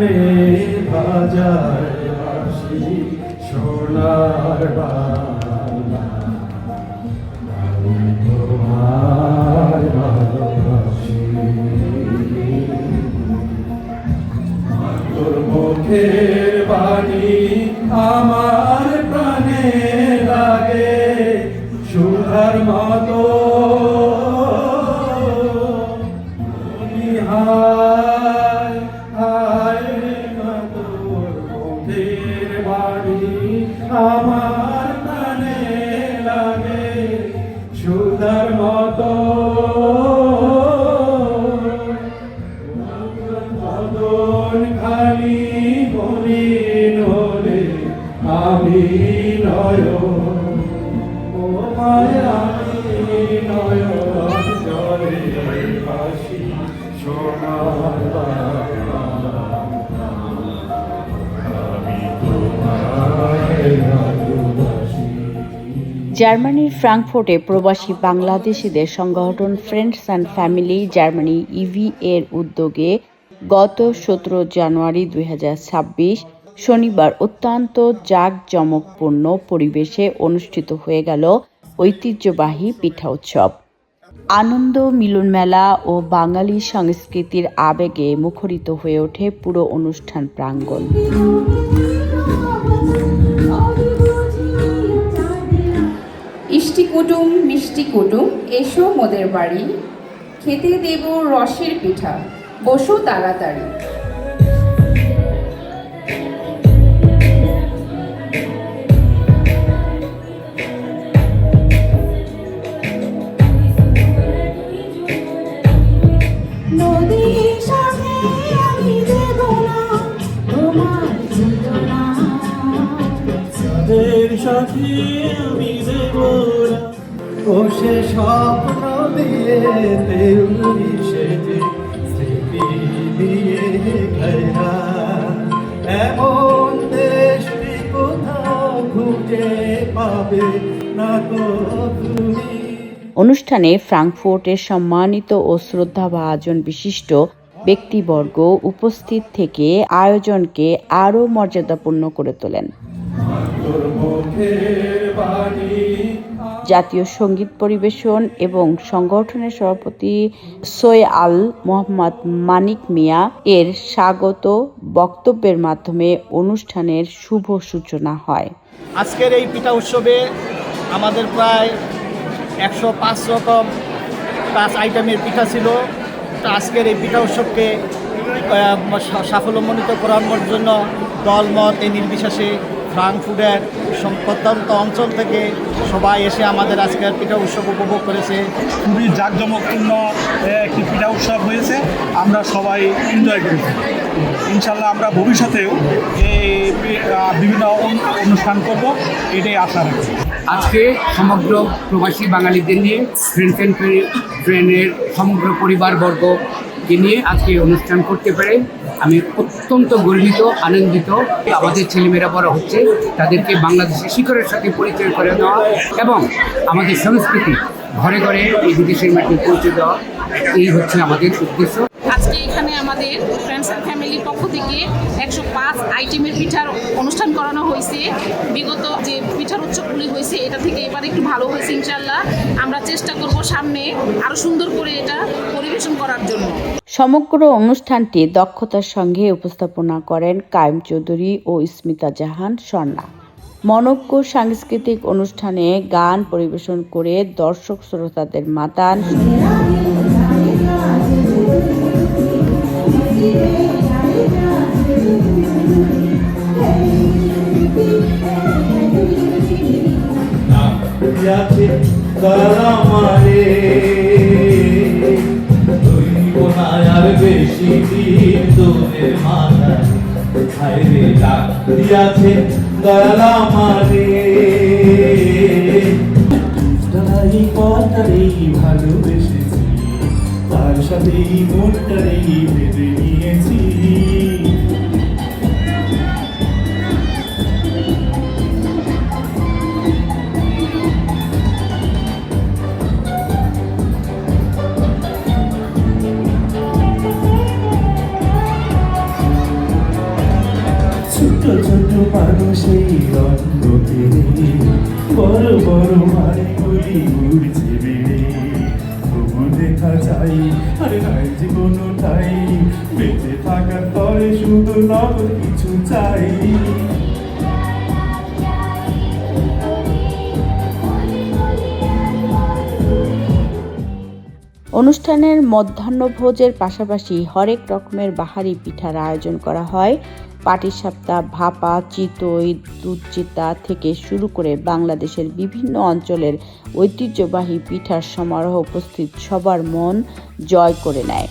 প্রাণে ভাজায় বাঁশি সোনার বাংলা আমার প্রাণে লাগে সুধার মতো। খালি মলিন হলে আমি নয় ও মায়া নয় জলে হাসি সোনার জার্মানির ফ্রাঙ্কফোর্টে প্রবাসী বাংলাদেশিদের সংগঠন friends and family Germany E V উদ্যোগে গত সতেরো জানুয়ারি দু হাজার ছাব্বিশ শনিবার অত্যন্ত জাঁকজমকপূর্ণ পরিবেশে অনুষ্ঠিত হয়ে গেল ঐতিহ্যবাহী পিঠা উৎসব। আনন্দ মিলন মেলা ও বাঙালি সংস্কৃতির আবেগে মুখরিত হয়ে ওঠে পুরো অনুষ্ঠান প্রাঙ্গণ। ইষ্টি কুটুম মিষ্টি কুটুম এসো মোদের বাড়ি। খেতে দেব রসের পিঠা বসো তাড়াতাড়ি। নদীর সাথে আমি দেব ও সে স্বপ্ন দিয়ে তেউরি স্মৃতি দিয়ে ঘেরা। এমন দেশটি কোথাও খুঁজে পাবে না তো তুমি? অনুষ্ঠানে ফ্রাঙ্কফুর্টের সম্মানিত ও শ্রদ্ধাভাজন বিশিষ্ট ব্যক্তিবর্গ উপস্থিত থেকে আয়োজনকে আরও মর্যাদাপূর্ণ করে তোলেন। জাতীয় সংগীত পরিবেশন এবং সংগঠনের সভাপতি সৈয়াল মোহাম্মদ মানিক মিয়া এর স্বাগত বক্তব্যের মাধ্যমে অনুষ্ঠানের শুভ সূচনা হয়। আজকের এই পিঠা উৎসবে আমাদের প্রায় একশো পাঁচ রকম পাঁচ আইটেমের পিঠা ছিল। তো আজকের এই পিঠা উৎসবকে সাফল্যমণ্ডিত করানোর জন্য দলমত এই নির্বিশেষে ফ্রাঙ্কফুডের প্রত্যন্ত অঞ্চল থেকে সবাই এসে আমাদের আজকের পিঠা উৎসব উপভোগ করেছে। খুবই জাঁকজমকপূর্ণ একটি পিঠা উৎসব হয়েছে। আমরা সবাই এনজয় করেছি। ইনশাল্লাহ আমরা ভবিষ্যতেও এই বিভিন্ন অনুষ্ঠান করব এটাই আশা রাখছি। আজকে সমগ্র প্রবাসী বাঙালিদের নিয়ে ফ্রেন্ড অ্যান্ড ফ্রেন্ডের সমগ্র পরিবারবর্গকে নিয়ে আজকে অনুষ্ঠান করতে পারে আমি অত্যন্ত গর্বিত, আনন্দিত আমাদের ছেলেমেয়েরা বড় হচ্ছে, তাদেরকে বাংলাদেশের শিখরের সাথে পরিচয় করে দেওয়া এবং আমাদের সংস্কৃতি ঘরে ঘরে এই বিদেশের মাটির পৌঁছে দেওয়া, এই হচ্ছে আমাদের উদ্দেশ্য। আজকে এখানে আমাদের ফ্রেন্ডস অ্যান্ড ফ্যামিলির পক্ষ থেকে একশো পাঁচ আইটেমের পিঠার অনুষ্ঠান করানো হয়েছে। বিগত যে পিঠার উৎসবগুলি হয়েছে, এটা থেকে এবার একটু ভালো হয়েছে ইনশাল্লাহ আমরা চেষ্টা করব সামনে আরও সুন্দর করে এটা পরিবেশন করার জন্য। সমগ্র অনুষ্ঠানটি দক্ষতার সঙ্গে উপস্থাপনা করেন কায়েম চৌধুরী ও স্মিতা জাহান স্বর্ণা। মনজ্ঞ সাংস্কৃতিক অনুষ্ঠানে গান পরিবেশন করে দর্শক শ্রোতাদের মাতান। আছে আমারে তুই কোনায় আর বেশি দিন তোদের মাথায়। হায় ডাক দিয়াছে দয়াল পথটাই ভালোবেসেছি, তার সাথেই মনটাই বেঁধে নিয়েছি। সেই অন্ধকে বড় বড় মায়াগুলি উড়ছে বেড়ে তবু দেখা যায় আরে নাই যে কোনোটাই বেঁচে থাকার পরে শুধু নগদ কিছু চাই অনুষ্ঠানের মধ্যাহ্নভোজের পাশাপাশি হরেক রকমের বাহারি পিঠার আয়োজন করা হয়। পাটিসাপ্তা ভাপা, চিতই, দুধচিতা থেকে শুরু করে বাংলাদেশের বিভিন্ন অঞ্চলের ঐতিহ্যবাহী পিঠার সমারোহ উপস্থিত সবার মন জয় করে নেয়।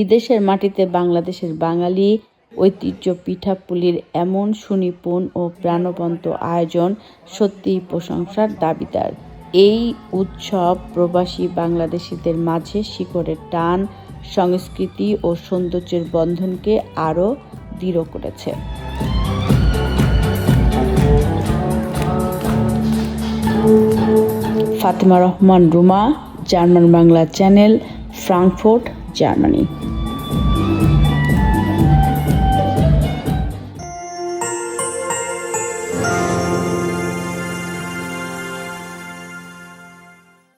বিদেশের মাটিতে বাংলাদেশের বাঙালি ঐতিহ্য পিঠাপুলির এমন সুনিপুণ ও প্রাণবন্ত আয়োজন সত্যিই প্রশংসার দাবিদার। এই উৎসব প্রবাসী বাংলাদেশিদের মাঝে শিকড়ের টান, সংস্কৃতি ও সৌন্দর্যের বন্ধনকে আরও দৃঢ় করেছে। Fatema Rahman Ruma, German Bangla channel, Frankfurt Germany.